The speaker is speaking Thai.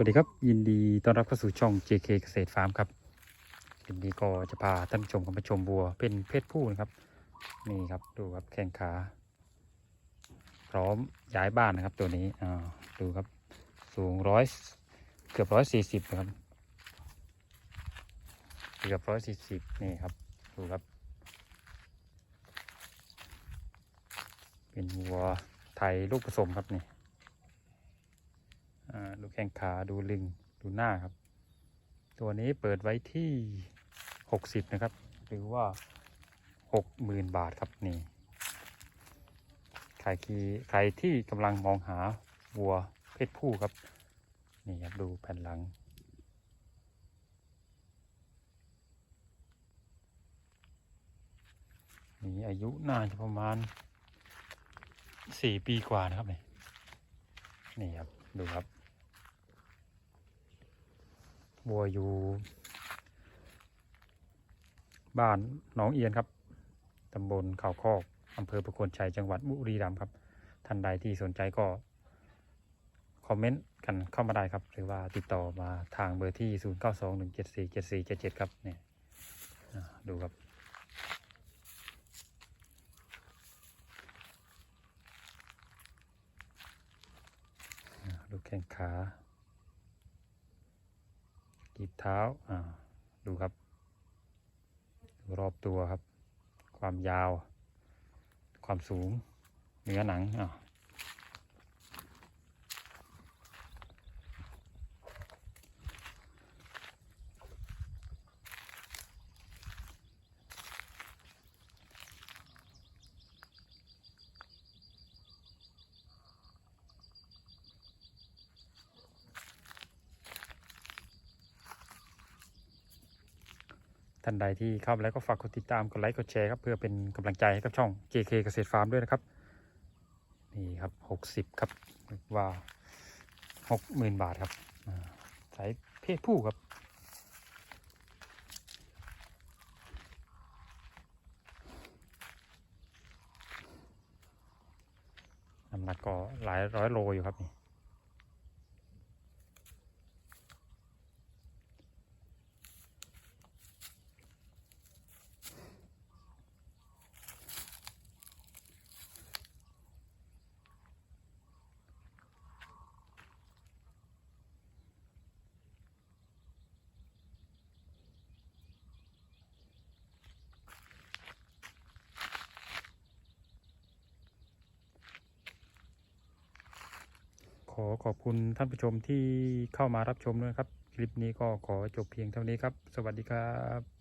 วัสดีครับ ยินดีต้อนรับเข้าสู่ช่อง JK เกษตรฟาร์มครับวันนี้ก็จะพาท่านผู้ชมเข้ามาชมวัวเป็นเพศผู้นะครับ นี่ครับดูครับแข้งขา พร้อมย้ายบ้านนะครับตัวนี้อ่าดูครับสูงร้อยเกือบร้อยสี่สิบนะครับ เกือบร้อยสี่สิบนี่ครับดูครับ เป็นวัวไทยลูกผสมครับนี่ ดูแข้งขาดูลึงดูหน้าครับ ตัวนี้เปิดไว้ที่หกสิบนะครับ หรือว่าหกหมื่นบาทครับนี่ใครที่ใครที่กำลังมองหาวัวเพศผู้ครับ นี่ครับดูแผ่นหลัง นี่อายุน่าจะประมาณสี่ปีกว่านะครับนี่นี่ครับ ดูครับ วัวอยู่ บ้านหนองเอียนครับตำบลเขาคอกอำเภอประโคนชัยจังหวัดบุรีรัมย์ครับ ท่านใดที่สนใจก็ คอมเมนต์กันเข้ามาได้ครับ หรือว่าติดต่อมาทางเบอร์ที่ 0921747477 ครับเนี่ยอ่าดูครับอ่าดูแข้งขา กีบเท้าอ่าดูครับ รอบตัวครับ ความยาว ความสูงเนื้อหนังอ่า ท่านใดที่เข้ามาแล้วก็ฝากกดติดตาม กดไลค์ กดแชร์ครับเพื่อเป็นกำลังใจให้กับช่อง JK เกษตรฟาร์มด้วยนะครับ นี่ครับหกสิบ60ครับว่าหกหมื่นบาทครับสายเพศผู้ครับน้ำหนักก็หลายร้อยโลอยู่ครับนี่ อขอบคุณท่านผู้ชมที่เข้ามารับชมด้วยครับ คลิปนี้ก็ขอจบเพียงเท่านี้ครับ สวัสดีครับ